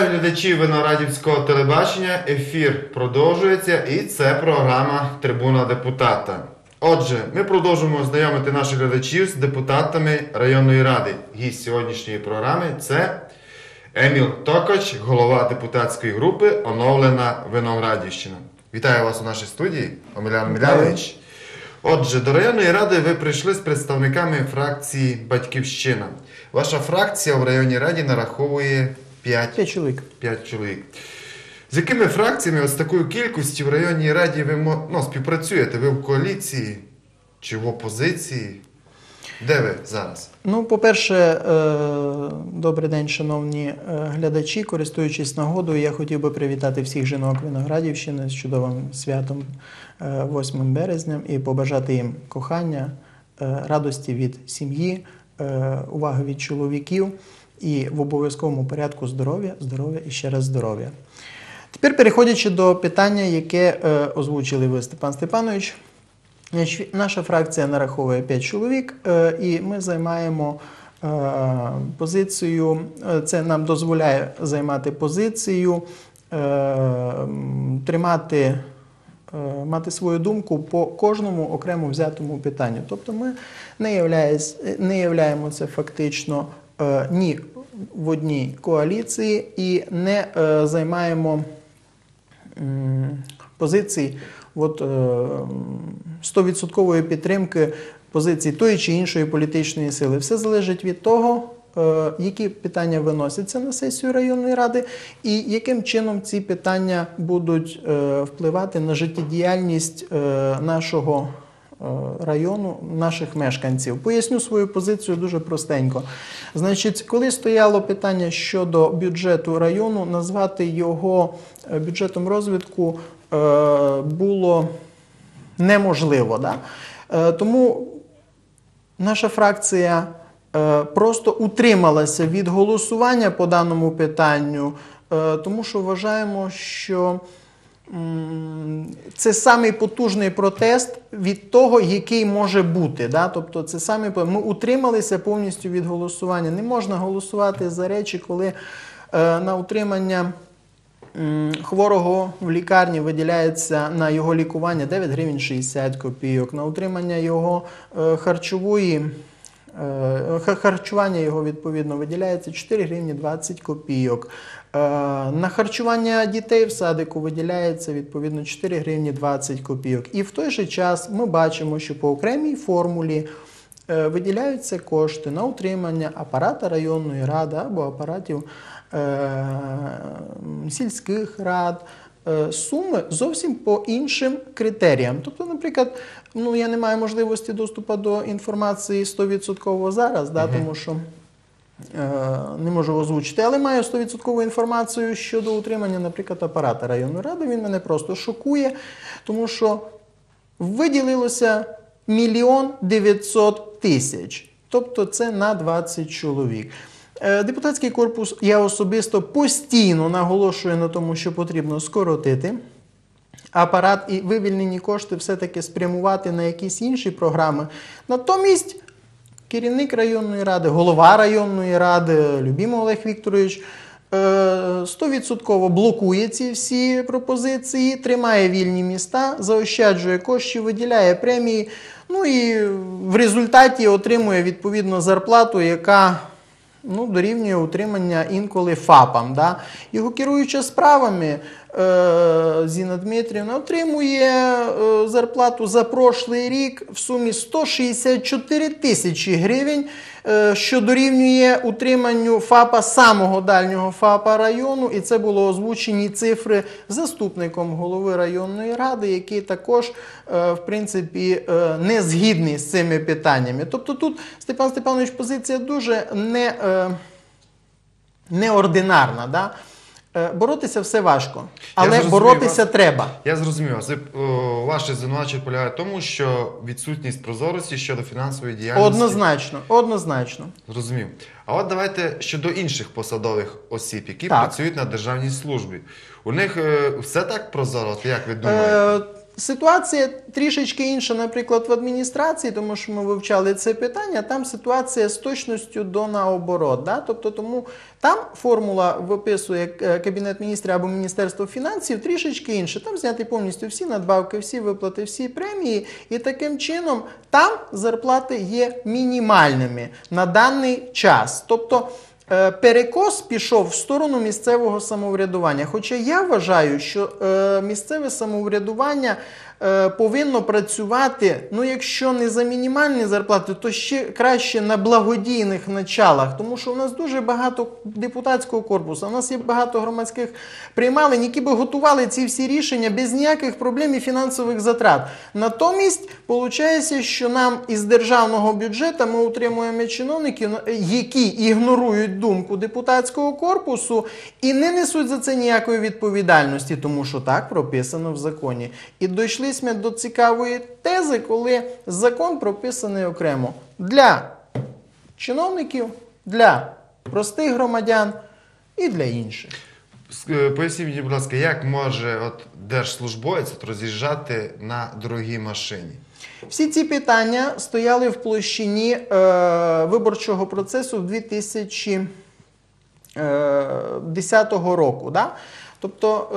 Вітаю глядачів Виноградівського телебачення. Ефір продовжується і це програма Трибуна депутата. Отже, ми продовжуємо знайомити наших глядачів з депутатами районної ради. Гість сьогоднішньої програми це Еміл Токач, голова депутатської групи Оновлена Виноградівщина. Вітаю вас у нашій студії, Омелян Мілянович. Отже, до районної ради ви прийшли з представниками фракції Батьківщина. Ваша фракція в районній раді нараховує 5 П'ять чоловік. 5 чоловік. З якими фракціями з такою кількістю в районній раді ви мо- ну, співпрацюєте? Ви в коаліції чи в опозиції? Де ви зараз? Ну, по-перше, е, добрий день, шановні е, глядачі. Користуючись нагодою, я хотів би привітати всіх жінок Виноградівщини з чудовим святом е, 8 березня і побажати їм кохання, е, радості від сім'ї, е, уваги від чоловіків і в обов'язковому порядку здоров'я, здоров'я і ще раз здоров'я. Тепер переходячи до питання, яке е, озвучили ви, Степан Степанович. Наша фракція нараховує 5 чоловік, е, і ми займаємо е, позицію. е, Це нам дозволяє займати позицію, е, тримати, е, мати свою думку по кожному окремо взятому питанню. Тобто ми не, являємося фактично е, ні в одній коаліції і не е, займаємо м, позицій от, е, 100% підтримки позиції тої чи іншої політичної сили. Все залежить від того, е, які питання виносяться на сесію районної ради, і яким чином ці питання будуть е, впливати на життєдіяльність е, нашого е, району, наших мешканців. Поясню свою позицію дуже простенько. Значить, коли стояло питання щодо бюджету району, назвати його е, бюджетом розвитку е, було неможливо. Да? Е, Тому наша фракція е, просто утрималася від голосування по даному питанню, е, тому що вважаємо, що це самий потужний протест від того, який може бути. Да? Тобто, це самий ми утрималися повністю від голосування. Не можна голосувати за речі, коли е, на утримання. М, Хворого в лікарні виділяється на його лікування 9 гривень 60 копійок, на утримання його е, харчової. Е, ха- Харчування його відповідно виділяється 4 гривні 20 копійок. Е, На харчування дітей в садику виділяється відповідно 4 гривні 20 копійок. І в той же час ми бачимо, що по окремій формулі е, виділяються кошти на утримання апарата районної ради або апаратів сільських рад. Суми зовсім по іншим критеріям. Тобто, наприклад, ну я не маю можливості доступу до інформації 100% зараз, да, тому що е, не можу озвучити, але маю 100% інформацію щодо утримання, наприклад, апарата районної ради. Він мене просто шокує, тому що виділилося мільйон 900 тисяч. Тобто це на 20 чоловік. Е, Депутатський корпус я особисто постійно наголошую на тому, що потрібно скоротити апарат і вивільнені кошти все-таки спрямувати на якісь інші програми. Натомість керівник районної ради, голова районної ради, Любімов Олег Вікторович, е, 100% блокує ці всі пропозиції, тримає вільні міста, заощаджує кошти, виділяє премії. Ну і в результаті отримує відповідно зарплату, яка ну, дорівнює утримання інколи ФАПам. Да? Його керуюча справами е, Зіна Дмитрівна отримує е, зарплату за прошлий рік в сумі 164 тисячі гривень, е, що дорівнює утриманню ФАПа самого дальнього ФАПа району. І це було озвучені цифри заступником голови районної ради, який також, е, в принципі, е, не згідний з цими питаннями. Тобто тут Степан Степанович позиція дуже не. е, неординарна. Да? Е, Боротися все важко, але боротися вас. треба. Я зрозумів о, Ваше звинувачення полягає в тому, що відсутність прозорості щодо фінансової діяльності. Однозначно, однозначно. Зрозумів. А от давайте щодо інших посадових осіб, які Так. працюють на державній службі. У них е, все так прозоро, як ви думаєте? Е, Ситуація трішечки інша, наприклад, в адміністрації, тому що ми вивчали це питання. Там ситуація з точністю до наоборот. Да? Тобто, тому там формула виписує е, Кабінет міністрів або Міністерство фінансів трішечки інше. Там зняти повністю всі надбавки, всі виплати, всі премії. І таким чином там зарплати є мінімальними на даний час. Тобто. Е, Перекос пішов в сторону місцевого самоврядування. Хоча я вважаю, що е, місцеве самоврядування е, повинно працювати, ну якщо не за мінімальні зарплати, то ще краще на благодійних началах, тому що у нас дуже багато депутатського корпусу, у нас є багато громадських приймалень, які би готували ці всі рішення без ніяких проблем і фінансових затрат. Натомість, виходить, що нам із державного бюджету ми утримуємо чиновників, які ігнорують думку депутатського корпусу і не несуть за це ніякої відповідальності, тому що так прописано в законі. І дійшли ми до цікавої тези, коли закон прописаний окремо для чиновників, для простих громадян і для інших. Е, Поясніть мені, будь ласка, як може от держслужбовець роз'їжджати на дорогій машині? Всі ці питання стояли в площині е, виборчого процесу в 2010 року. Да? Тобто е,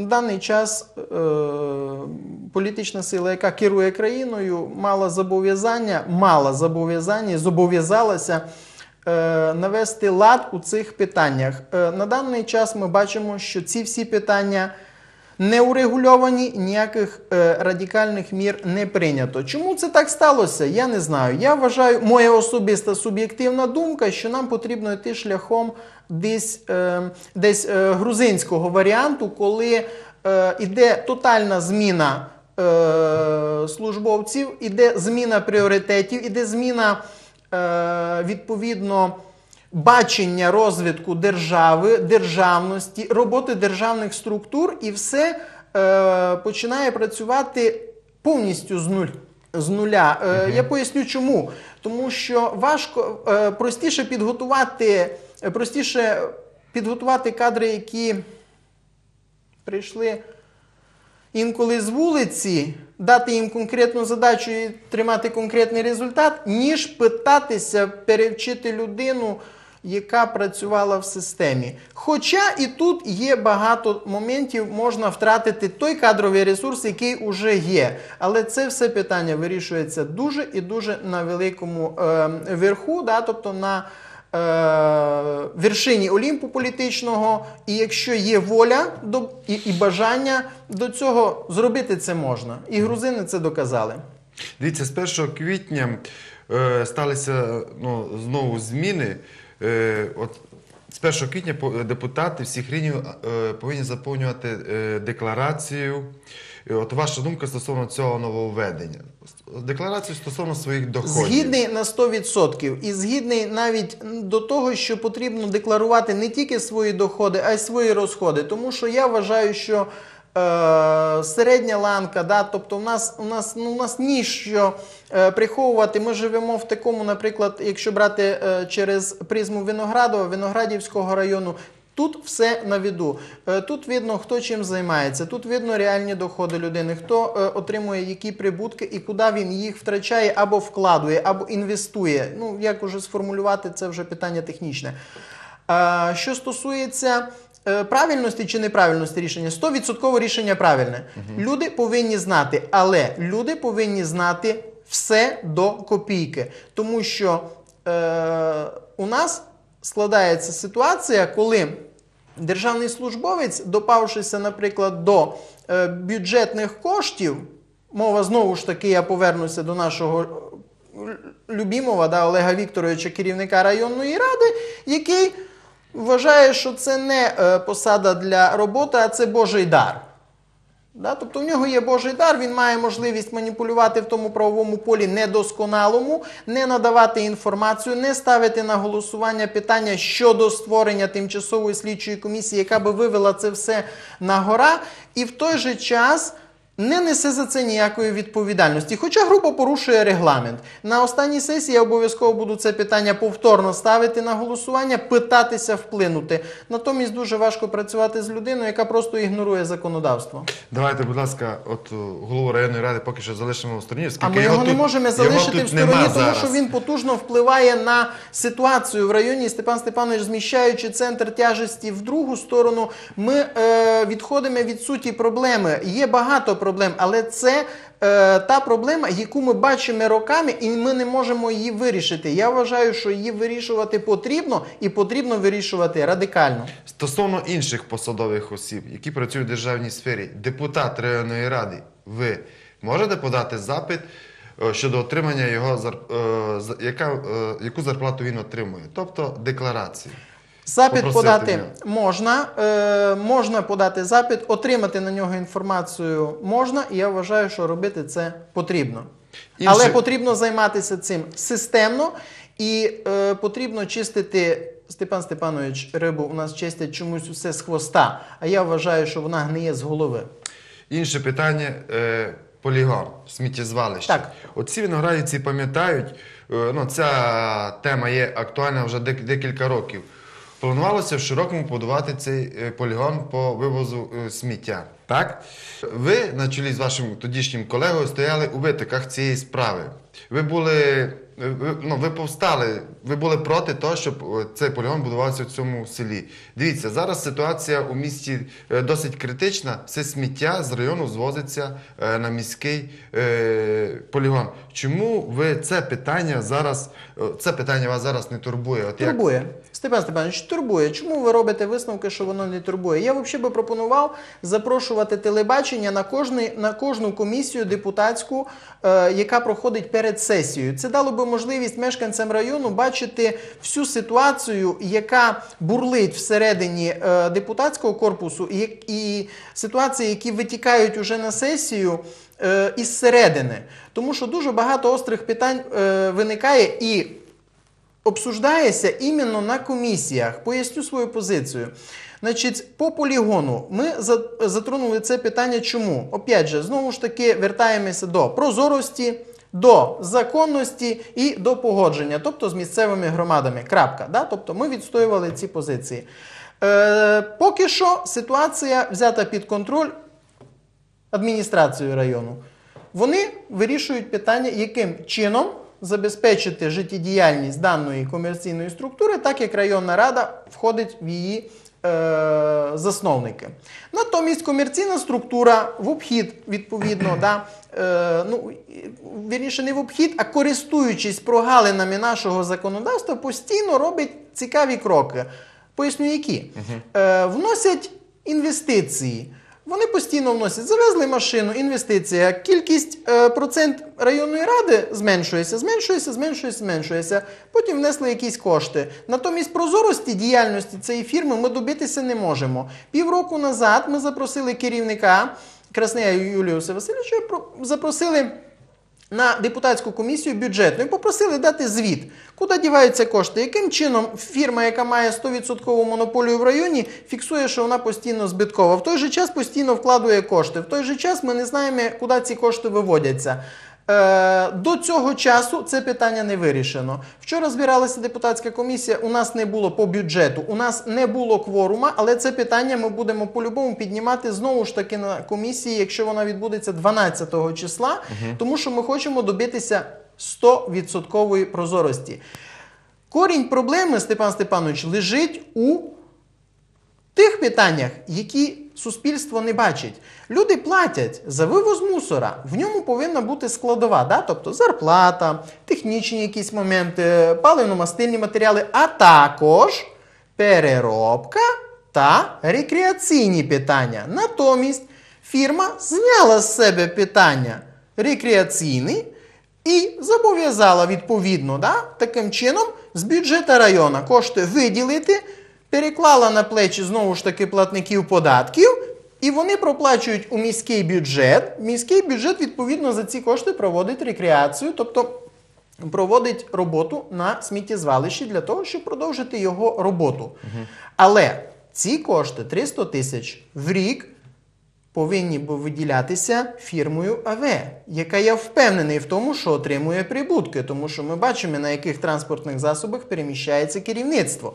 на даний час е, політична сила, яка керує країною, мала зобов'язання, мала зобов'язання, зобов'язалася е, навести лад у цих питаннях. На даний час ми бачимо, що ці всі питання не урегульовані, ніяких е, радикальних мір не прийнято. Чому це так сталося? Я не знаю. Я вважаю, моя особиста суб'єктивна думка, що нам потрібно йти шляхом десь, е, десь е, грузинського варіанту, коли е, іде тотальна зміна. е, Службовців іде зміна пріоритетів, іде зміна е, відповідно бачення розвитку держави, державності, роботи державних структур, і все е, починає працювати повністю з нуль. З нуля. Е, Я поясню чому. Тому що важко е, простіше підготувати, е, простіше підготувати кадри, які прийшли інколи з вулиці, дати їм конкретну задачу і тримати конкретний результат, ніж питатися перевчити людину, яка працювала в системі. Хоча і тут є багато моментів, можна втратити той кадровий ресурс, який вже є. Але це все питання вирішується дуже і дуже на великому е, верху, да, тобто на е, вершині Олімпу політичного, і якщо є воля до, і, і бажання до цього, зробити це можна. І грузини це доказали. Дивіться, з 1 квітня е, сталися ну, знову зміни. Е, от з 1 квітня депутати всіх рівнів е, повинні заповнювати е, декларацію. От ваша думка стосовно цього нововведення? Декларацію стосовно своїх доходів. Згідний на 100%. І згідний навіть до того, що потрібно декларувати не тільки свої доходи, а й свої розходи. Тому що я вважаю, що середня ланка, да, тобто в нас, у нас, ну, у нас ні що е, приховувати. Ми живемо в такому, наприклад, якщо брати е, через призму Виноградова, Виноградівського району. Тут все на віду. Е, Тут видно, хто чим займається, тут видно реальні доходи людини, хто е, отримує які прибутки і куди він їх втрачає або вкладує, або інвестує. Ну, як уже сформулювати, це вже питання технічне. Е, Що стосується е, правильності чи неправильності рішення, 100% рішення правильне. Люди повинні знати, але люди повинні знати все до копійки. Тому що е, у нас складається ситуація, коли державний службовець, допавшися, наприклад, до е, бюджетних коштів, мова знову ж таки, я повернуся до нашого е, любімого да, Олега Вікторовича, керівника районної ради, який вважає, що це не е, посада для роботи, а це Божий дар. Да? Тобто в нього є Божий дар, він має можливість маніпулювати в тому правовому полі недосконалому, не надавати інформацію, не ставити на голосування питання щодо створення тимчасової слідчої комісії, яка би вивела це все на гора. І в той же час не несе за це ніякої відповідальності, хоча грубо порушує регламент. На останній сесії я обов'язково буду це питання повторно ставити на голосування, питатися вплинути. Натомість дуже важко працювати з людиною, яка просто ігнорує законодавство. Давайте, будь ласка, от голову районної ради поки що залишимо в стороні, А ми його, тут, не можемо залишити в стороні, тому зараз. що він потужно впливає на ситуацію в районі. Степан Степанович, зміщаючи центр тяжесті в другу сторону, ми е, відходимо від суті проблеми. Є багато проблем, але це. е, Та проблема, яку ми бачимо роками, і ми не можемо її вирішити. Я вважаю, що її вирішувати потрібно і потрібно вирішувати радикально. Стосовно інших посадових осіб, які працюють в державній сфері, депутат районної ради, ви можете подати запит е, щодо отримання його е, яка, е, яку зарплату він отримує, тобто декларацію. Запит Попросити подати мене. можна, е, можна подати запит, отримати на нього інформацію можна, і я вважаю, що робити це потрібно. Інше- Але потрібно займатися цим системно і е, потрібно чистити. Степан Степанович, рибу у нас чистять чомусь усе з хвоста, а я вважаю, що вона гниє з голови. Інше питання е, полігон, сміттєзвалище. Так. Оці виноградівці пам'ятають, е, ну, ця тема є актуальна вже декілька років. Планувалося в широкому будувати цей е, полігон по вивозу е, сміття. Так? Ви на чолі з вашим тодішнім колегою стояли у витоках цієї справи. Ви були, ви, ну, ви повстали, ви були проти того, щоб е, цей полігон будувався в цьому селі. Дивіться, зараз ситуація у місті е, досить критична. Все сміття з району звозиться е, на міський полігон. Чому ви це питання зараз, це питання вас зараз не турбує? От як- Турбує. Степан Степанович, турбує. Чому ви робите висновки, що воно не турбує? Я взагалі би пропонував запрошувати телебачення на, кожний, на кожну комісію депутатську, е, яка проходить перед сесією. Це дало би можливість мешканцям району бачити всю ситуацію, яка бурлить всередині е, депутатського корпусу, і, і ситуації, які витікають уже на сесію. е, Із середини, тому що дуже багато острих питань е, виникає, і обсуждається іменно на комісіях. Поясню свою позицію. Значить, по полігону ми затронули це питання. Чому? Опять же, знову ж таки, вертаємося до прозорості, до законності і до погодження, тобто з місцевими громадами. Крапка. Да? Тобто ми відстоювали ці позиції. Е, поки що ситуація взята під контроль адміністрацією району. Вони вирішують питання, яким чином забезпечити життєдіяльність даної комерційної структури, так як районна рада входить в її засновники. Натомість комерційна структура в обхід, відповідно, да, е, ну, вірніше не в обхід, а користуючись прогалинами нашого законодавства, постійно робить цікаві кроки. Поясню, які. Е, вносять інвестиції. Вони постійно вносять, завезли машину, інвестиція, кількість е, процент районної ради зменшується, зменшується, зменшується, зменшується. Потім внесли якісь кошти. Натомість прозорості діяльності цієї фірми ми добитися не можемо. Півроку назад ми запросили керівника Краснея Юліуса Васильовича, про- запросили на депутатську комісію бюджетну і попросили дати звіт, куди діваються кошти, яким чином фірма, яка має 100% монополію в районі, фіксує, що вона постійно збиткова. В той же час постійно вкладує кошти. В той же час ми не знаємо, куди ці кошти виводяться. Е, До цього часу це питання не вирішено. Вчора збиралася депутатська комісія. У нас не було по бюджету, у нас не було кворума, але це питання ми будемо по-любому піднімати знову ж таки на комісії, якщо вона відбудеться 12 числа, тому що ми хочемо добитися 100% прозорості. Корінь проблеми, Степан Степанович, лежить у тих питаннях, які суспільство не бачить. Люди платять за вивоз мусора. В ньому повинна бути складова, да? тобто зарплата, технічні якісь моменти, паливно-мастильні матеріали, а також переробка та рекреаційні питання. Натомість фірма зняла з себе питання рекреаційні і зобов'язала відповідно да, таким чином з бюджету району кошти виділити, переклала на плечі знову ж таки платників податків, і вони проплачують у міський бюджет. Міський бюджет відповідно за ці кошти проводить рекреацію, тобто проводить роботу на сміттєзвалищі для того, щоб продовжити його роботу. Але ці кошти 300 тисяч в рік повинні виділятися фірмою АВ, яка я впевнений в тому, що отримує прибутки, тому що ми бачимо, на яких транспортних засобах переміщається керівництво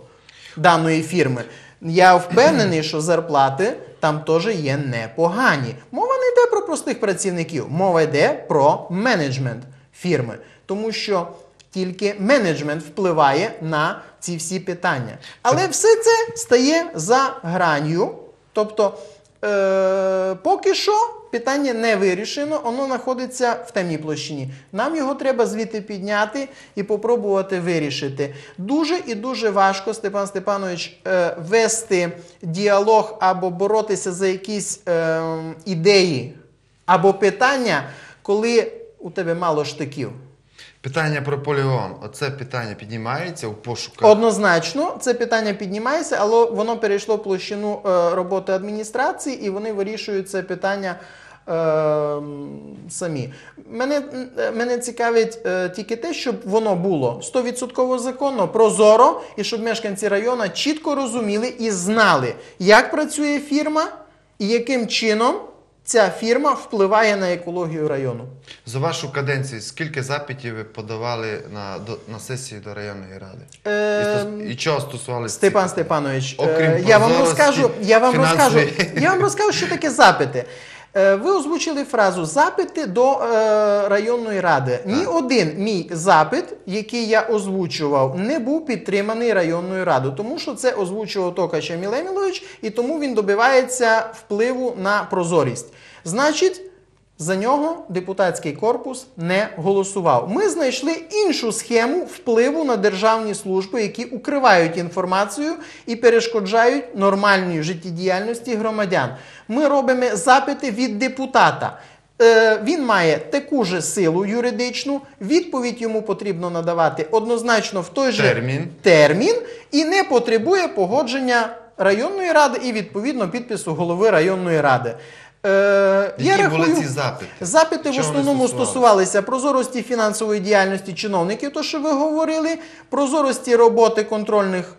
даної фірми. Я впевнений, що зарплати там теж є непогані. Мова не йде про простих працівників, мова йде про менеджмент фірми, тому що тільки менеджмент впливає на ці всі питання. Але все це стає за гранью. Тобто, е, поки що питання не вирішено, воно знаходиться в темній площині. Нам його треба звідти підняти і попробувати вирішити. Дуже і дуже важко, Степан Степанович, е, вести діалог або боротися за якісь е, ідеї або питання, коли у тебе мало штиків. Питання про полігон. Оце питання піднімається у пошуках. Однозначно, це питання піднімається, але воно перейшло в площину е, роботи адміністрації, і вони вирішують це питання е, самі. Мене, е, мене цікавить е, тільки те, щоб воно було 100% законно, прозоро, і щоб мешканці району чітко розуміли і знали, як працює фірма і яким чином ця фірма впливає на екологію району. За вашу каденцію, скільки запитів ви подавали на, до, на сесії до районної ради? І, Е, І, і чого стосувалися? Степан Степанович, Окрім е, я вам розкажу, я вам розкажу, я вам розкажу, що таке запити. Е, Ви озвучили фразу запити до е, районної ради. Ні один мій запит, який я озвучував, не був підтриманий районною радою, тому що це озвучував Токача Мілемілович, і тому він добивається впливу на прозорість. Значить, за нього депутатський корпус не голосував. Ми знайшли іншу схему впливу на державні служби, які укривають інформацію і перешкоджають нормальній життєдіяльності громадян. Ми робимо запити від депутата. Е, він має таку же силу юридичну, відповідь йому потрібно надавати однозначно в той же Термін. термін і не потребує погодження районної ради і відповідно підпису голови районної ради. Е, Які я були ці запити? Запити в Чого вони основному стосувалися? стосувалися прозорості фінансової діяльності чиновників, то що ви говорили, прозорості роботи контрольних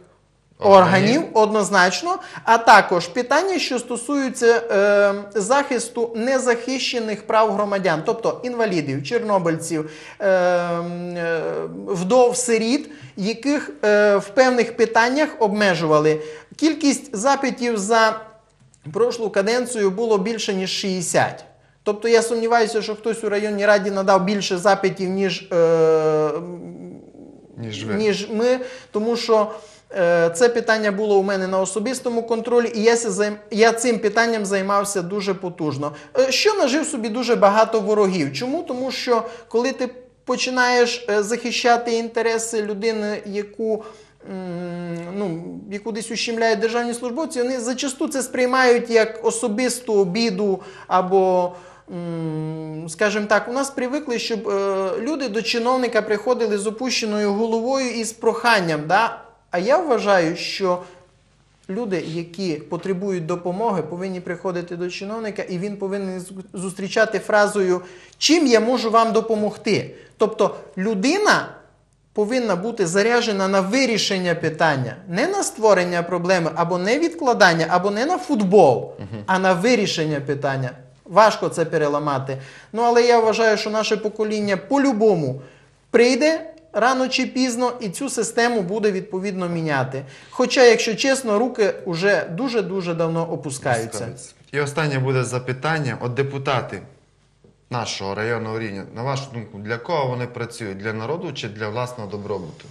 Органів. органів, однозначно, а також питання, що стосуються е, захисту незахищених прав громадян, тобто інвалідів, чорнобильців, е, е, вдов, сиріт, яких е, в певних питаннях обмежували. Кількість запитів за прошлу каденцію було більше ніж 60. Тобто я сумніваюся, що хтось у районній раді надав більше запитів, ніж, е, Ніж ніж ми, тому що е, це питання було у мене на особистому контролі, і я, я цим питанням займався дуже потужно. Е, що нажив собі дуже багато ворогів. Чому? Тому що коли ти починаєш е, захищати інтереси людини, яку. Ну, яку десь ущемляють державні службовці, вони зачасту це сприймають як особисту обіду або, скажімо так, у нас привикли, щоб е, люди до чиновника приходили з опущеною головою і з проханням. Да? А я вважаю, що люди, які потребують допомоги, повинні приходити до чиновника, і він повинен зустрічати фразою Чим я можу вам допомогти? Тобто людина повинна бути заряджена на вирішення питання, не на створення проблеми, або не відкладання, або не на футбол, а на вирішення питання. Важко це переламати. Ну але я вважаю, що наше покоління по-любому прийде рано чи пізно і цю систему буде відповідно міняти. Хоча, якщо чесно, руки вже дуже-дуже давно опускаються. І останнє буде запитання. От депутати нашого районного рівня, на вашу думку, для кого вони працюють? Для народу чи для власного добробуту?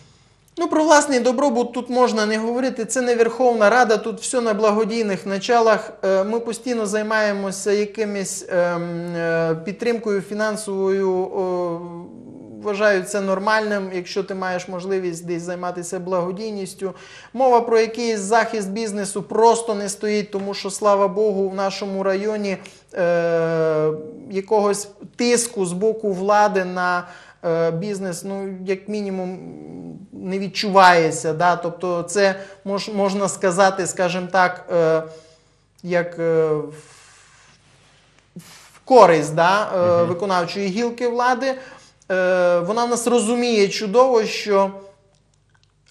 Ну, про власний добробут тут можна не говорити. Це не Верховна Рада, тут все на благодійних началах. Е, Ми постійно займаємося якимись ем, е, підтримкою фінансовою. Вважаю це нормальним, якщо ти маєш можливість десь займатися благодійністю. Мова про якийсь захист бізнесу просто не стоїть, тому що, слава Богу, в нашому районі е, якогось тиску з боку влади на е, бізнес, ну, як мінімум, не відчувається. Да? Тобто, це мож, можна сказати, скажімо так, е, як е, в- в користь да, е, виконавчої гілки влади. Е, вона нас розуміє чудово, що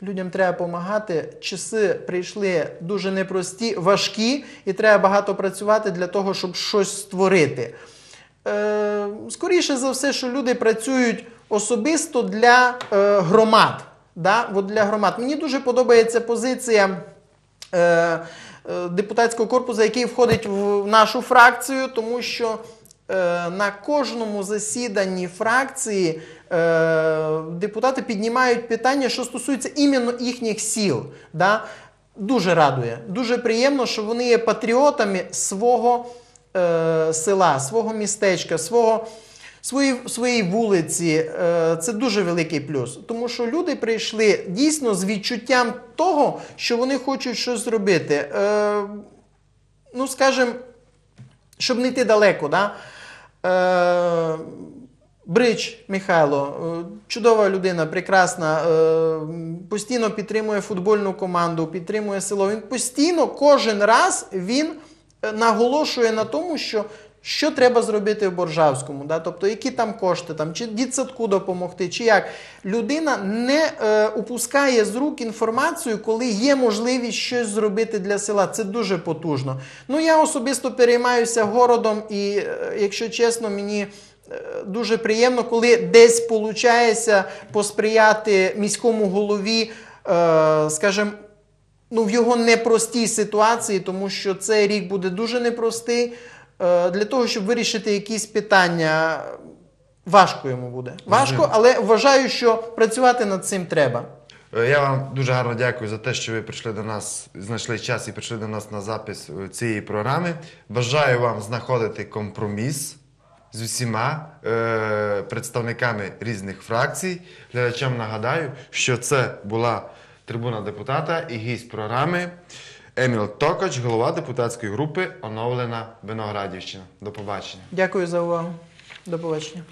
Людям треба допомагати. Часи прийшли дуже непрості, важкі, і треба багато працювати для того, щоб щось створити. Е, скоріше за все, що люди працюють особисто для е, громад. Да? От для громад. Мені дуже подобається позиція. Е, е, депутатського корпусу, який входить в нашу фракцію, тому що на кожному засіданні фракції е, депутати піднімають питання, що стосується іменно їхніх сіл. Да? Дуже радує. Дуже приємно, що вони є патріотами свого е, села, свого містечка, свого. Свої, своїй вулиці е, це дуже великий плюс, тому що люди прийшли дійсно з відчуттям того, що вони хочуть щось зробити. Е, ну, скажімо, щоб не йти далеко, да? Е, Брич Михайло, е, чудова людина, прекрасна, е, постійно підтримує футбольну команду, підтримує село. Він постійно, кожен раз він наголошує на тому, що. Що треба зробити в Боржавському? Да? Тобто, які там кошти, там, чи дітсадку допомогти, чи як. Людина не е, упускає з рук інформацію, коли є можливість щось зробити для села. Це дуже потужно. Ну, я особисто переймаюся городом, і, е, якщо чесно, мені. е, Дуже приємно, коли десь виходить посприяти міському голові, е, скажімо, ну, в його непростій ситуації, тому що цей рік буде дуже непростий. Е, Для того, щоб вирішити якісь питання, важко йому буде. Важко, але вважаю, що працювати над цим треба. Е, Я вам дуже гарно дякую за те, що ви прийшли до нас, знайшли час і прийшли до нас на запис е, цієї програми. Бажаю вам знаходити компроміс з усіма е, представниками різних фракцій. Глядачам нагадаю, що це була трибуна депутата і гість програми Еміл Токач, голова депутатської групи Оновлена Виноградівщина. До побачення. Дякую за увагу. До побачення.